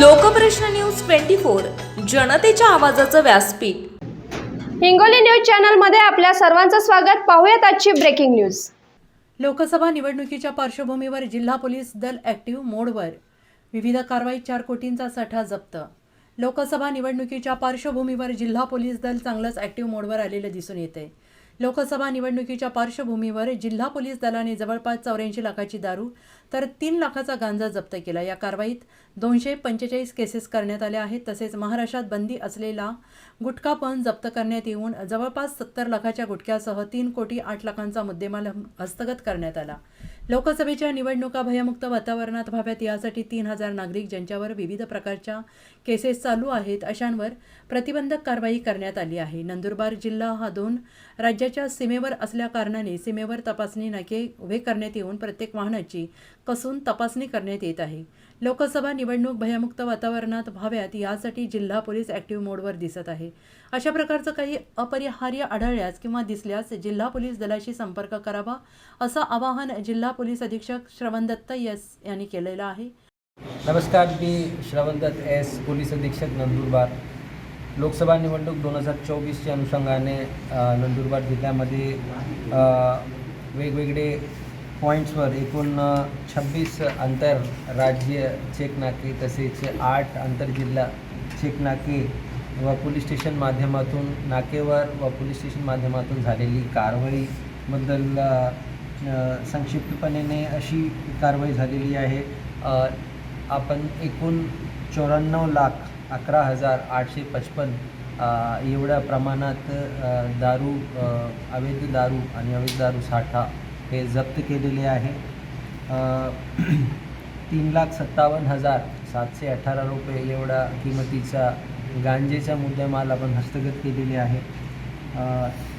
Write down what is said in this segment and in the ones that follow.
Lokprashna news twenty four जनतेच्या आवाजाचं व्यासपीठ. हिंगोली न्यूज चॅनलमध्ये आपल्या सर्वांचं स्वागत. पाहूयात आजची ब्रेकिंग न्यूज. लोकसभा निवडणुकीच्या पार्श्वभूमीवर जिल्हा पोलीस दल ॲक्टिव्ह मोडवर. विविध कारवाईत चार कोटींचा साठा जप्त. लोकसभा निवडणुकीच्या पार्श्वभूमीवर जिल्हा पोलीस दल चांगलंच ॲक्टिव्ह मोडवर आलेलं दिसून येते लोकसभा निवडणुकीच्या पार्श्वभूमीवर जिल्हा पोलीस दलाने जवळपास चौऱ्याऐंशी लाखाची दारू तर तीन लाखाचा गांजा जप्त केला. या कारवाईत दोनशे पंचेचाळीस केसेस करण्यात आल्या आहेत. तसेच महाराष्ट्रात बंदी असलेला गुटखा पण जप्त करण्यात येऊन जवळपास सत्तर लाखाच्या गुटख्यासह तीन कोटी आठ लाखांचा मुद्देमाल हस्तगत करण्यात आला. लोकसभेच्या निवडणुका भयमुक्त वातावरणात व्हाव्यात यासाठी तीन हजार नागरिक ज्यांच्यावर विविध प्रकारच्या केसेस चालू आहेत अशांवर प्रतिबंधक कारवाई करण्यात आली आहे. नंदुरबार जिल्हा हा दोन राज्याच्या सीमेवर असल्याकारणाने सीमेवर तपासणी नाके उभे करण्यात येऊन प्रत्येक वाहनाची कसून तपासणी करण्यात येत आहे. लोकसभा निवडणूक भयमुक्त वातावरणात व्हाव्यात यासाठी जिल्हा पोलीस ॲक्टिव्ह मोडवर दिसत आहे. अशा प्रकारचं काही अपरिहार्य आढळल्यास किंवा दिसल्यास जिल्हा पोलीस दलाशी संपर्क करावा असं आवाहन जिल्हा पोलीस अधीक्षक श्रवण दत्त यस यांनी केलेलं आहे. नमस्कार मी श्रवणदत्त एस पोलीस अधीक्षक नंदुरबार. लोकसभा निवडणूक दोन हजार चोवीसच्या अनुषंगाने नंदुरबार जिल्ह्यामध्ये वेगवेगळे पॉईंट्सवर एकूण छब्बीस आंतरराज्य चेक नाके तसेच आठ आंतरजिल्हा चेक नाके व पोलीस स्टेशन माध्यमातून नाकेवर व पोलीस स्टेशन माध्यमातून झालेली कारवाईबद्दल संक्षिप्तपणे अशी कारवाई झालेली आहे. आपण एकूण चौऱ्याण्णव लाख अकरा हजार आठशे पचपन एवढ्या प्रमाणात दारू अवैध दारू आणि अवैध दारू साठा हे जप्त केलेले आहे. तीन लाख सत्तावन्न हजार सातशे अठरा रुपये एवढा किमतीचा गांजेचा मुद्देमाल आपण हस्तगत केलेले आहे.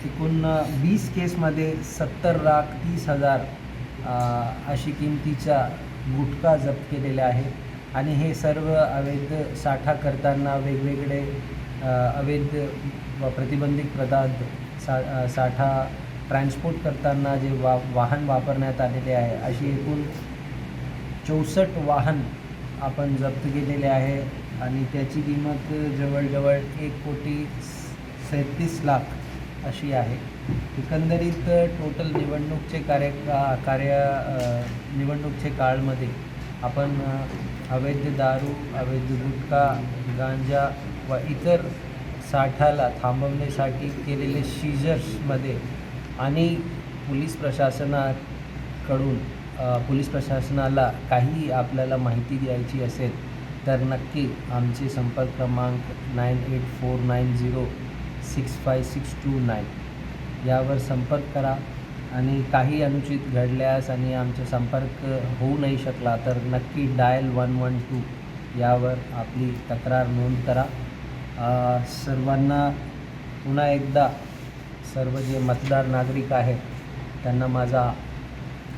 एकूण वीस केसमध्ये सत्तर लाख तीस हजार अशी किमतीचा गुटखा जप्त केलेला आहे आणि हे सर्व अवैध साठा करताना वेगवेगळे अवैध प्रतिबंधित पदार्थ सा साठा ट्रान्सपोर्ट करताना जे वा वाहन वापरण्यात आलेले आहे अशी एकूण चौसष्ट वाहन आपण जप्त केलेले आहे आणि त्याची किंमत जवळजवळ एक कोटी सैतीस लाख अशी आहे. एकंदरीत टोटल निवडणूकचे कार्य का- कार्य निवडणूकचे काळमध्ये आपण अवैध दारू अवैध गुटखा गांजा व इतर साठाला थांबवण्यासाठी केलेले सीजर्समध्ये आणि पोलीस प्रशासनाकडून पोलीस प्रशासनाला काही आपल्याला माहिती द्यायची असेल तर नक्की आमचे संपर्क क्रमांक nine eight four nine zero six five six two nine. यावर संपर्क करा. आणि काही अनुचित घडल्यास आणि आमचा संपर्क होऊ नाही शकला तर नक्की डायल वन वन टू यावर आपली तक्रार नोंद करा. सर्वांना पुन्हा एकदा सर्व जे मतदार नागरिक आहेत त्यांना माझा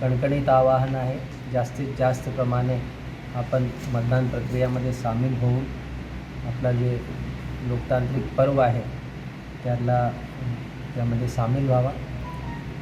कणकणीत आवाहन आहे जास्तीत जास्त प्रमाणे आपण मतदान प्रक्रियामध्ये सामील होऊन आपला जे लोकतांत्रिक पर्व आहे त्याला त्यामध्ये सामील व्हावा.